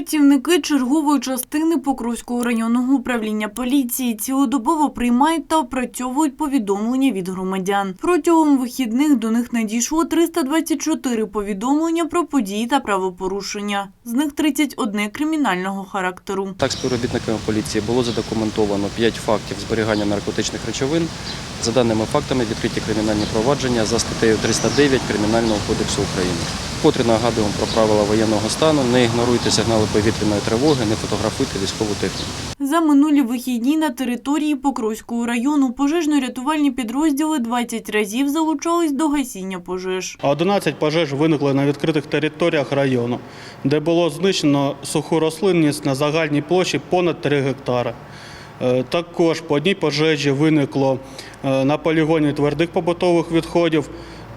Працівники чергової частини Покровського районного управління поліції цілодобово приймають та опрацьовують повідомлення від громадян. Протягом вихідних до них надійшло 324 повідомлення про події та правопорушення. З них 31 кримінального характеру. Так, співробітниками поліції було задокументовано 5 фактів зберігання наркотичних речовин. За даними фактами, відкриті кримінальні провадження за статтею 309 Кримінального кодексу України. Вкотре нагадуємо про правила воєнного стану, не ігноруйте сигнали повітряної тривоги, не фотографуйте військову техніку. За минулі вихідні на території Покровського району пожежно-рятувальні підрозділи 20 разів залучались до гасіння пожеж. А 11 пожеж виникли на відкритих територіях району, де було знищено суху рослинність на загальній площі понад 3 гектари. Е, Також по одній пожежі виникло е, на полігоні твердих побутових відходів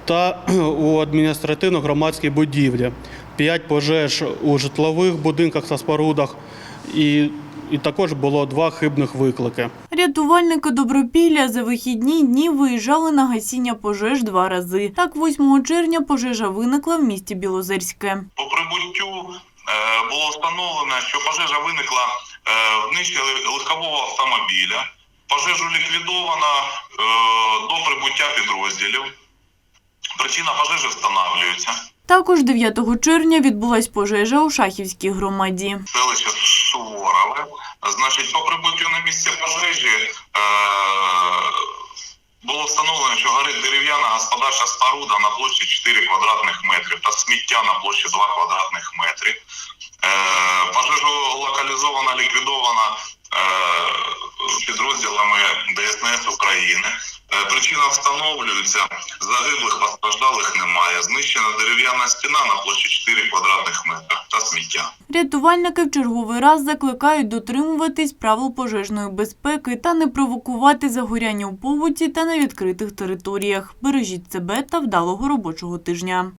та у адміністративно-громадській будівлі. П'ять пожеж у житлових будинках та спорудах і, і також було два хибних виклики. Рятувальники Добропілля за вихідні дні виїжджали на гасіння пожеж два рази. Так, 8 червня пожежа виникла в місті Білозерське. По прибуттю е, було встановлено, що пожежа виникла е, в нижче легкового автомобіля. Пожежу ліквідовано е, до прибуття підрозділів. Причина пожежі встановлюється. Також 9 червня відбулась пожежа у Шахівській громаді. Селище Суворове. Значить, по прибуттю на місце пожежі е, було встановлено, що горить дерев'яна господарча споруда на площі 4 квадратних метрів та сміття на площі 2 квадратних метри. Е, пожежу локалізовано, ліквідовано е, підрозділами ДСНС України. Е, Причина встановлюється, загиблих постраждалих немає. Знищена дерев'яна стіна на площі 4 квадратних метри та сміття. Рятувальники в черговий раз закликають дотримуватись правил пожежної безпеки та не провокувати загоряння у побуті та на відкритих територіях. Бережіть себе та вдалого робочого тижня.